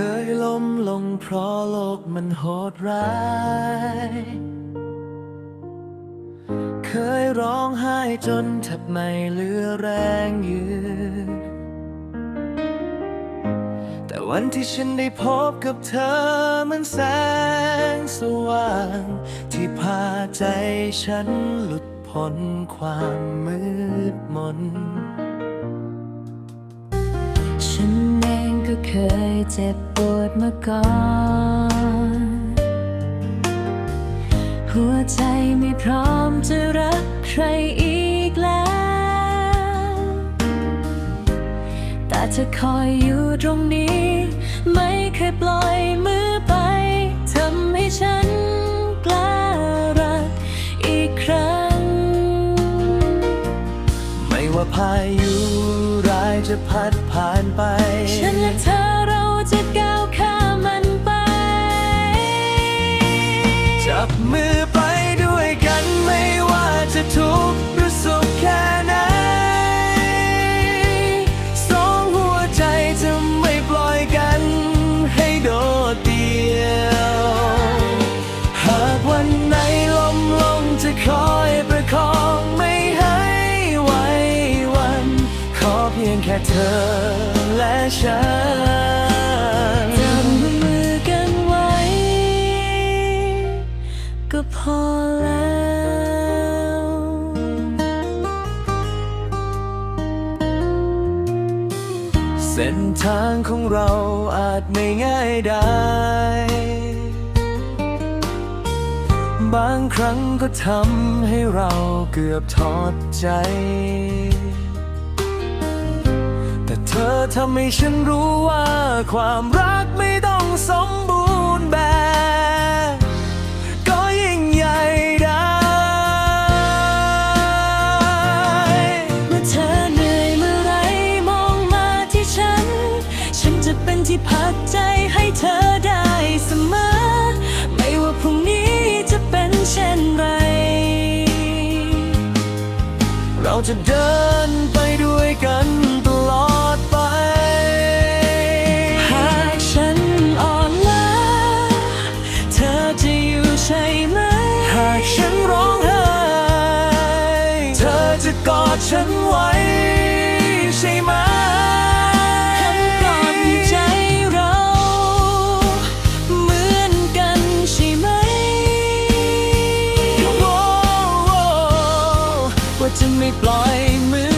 คยล้มลงเพราะโลกมันโหดร้าย เคยร้องไห้จนแทบไม่เหลือแรงยืน แต่วันที่ฉันได้พบกับเธอมันแสงสว่าง ที่พาใจฉันหลุดพ้นความมืดมนฉัน ก็เคยเจ็บปวดมาก่อน หัวใจไม่พร้อมจะรักใครอีกแล้ว แต่จะคอยอยู่ตรงนี้ ไม่เคยปล่อยมือ พายุร้ายจะพัดผ่านไป ฉันและเธอเราจะก้าวข้ามมันไป จับมือ ค่เธอและฉันจับมือกันไว้ ก็พอแล้ว เส้นทางของเราอาจไม่ง่ายได้ บางครั้งก็ทำให้เราเกือบทอดใจ ธอทำให้ฉันรู้ว่าความรักไม่ต้องสมบูรณ์แบบ ก็ยิ่งใหญ่ได้ เมื่อเธอเหนื่อยเมื่อไรมองมาที่ฉัน ฉันจะเป็นที่พักใจให้เธอได้เสมอ ไม่ว่าพรุ่งนี้จะเป็นเช่นไร เราจะเดินไป จะกอดฉันไว้ใช่ไหมคำตอบในใจเรา เหมือนกันใช่ไหม ว่าจะไม่ปล่อยมือ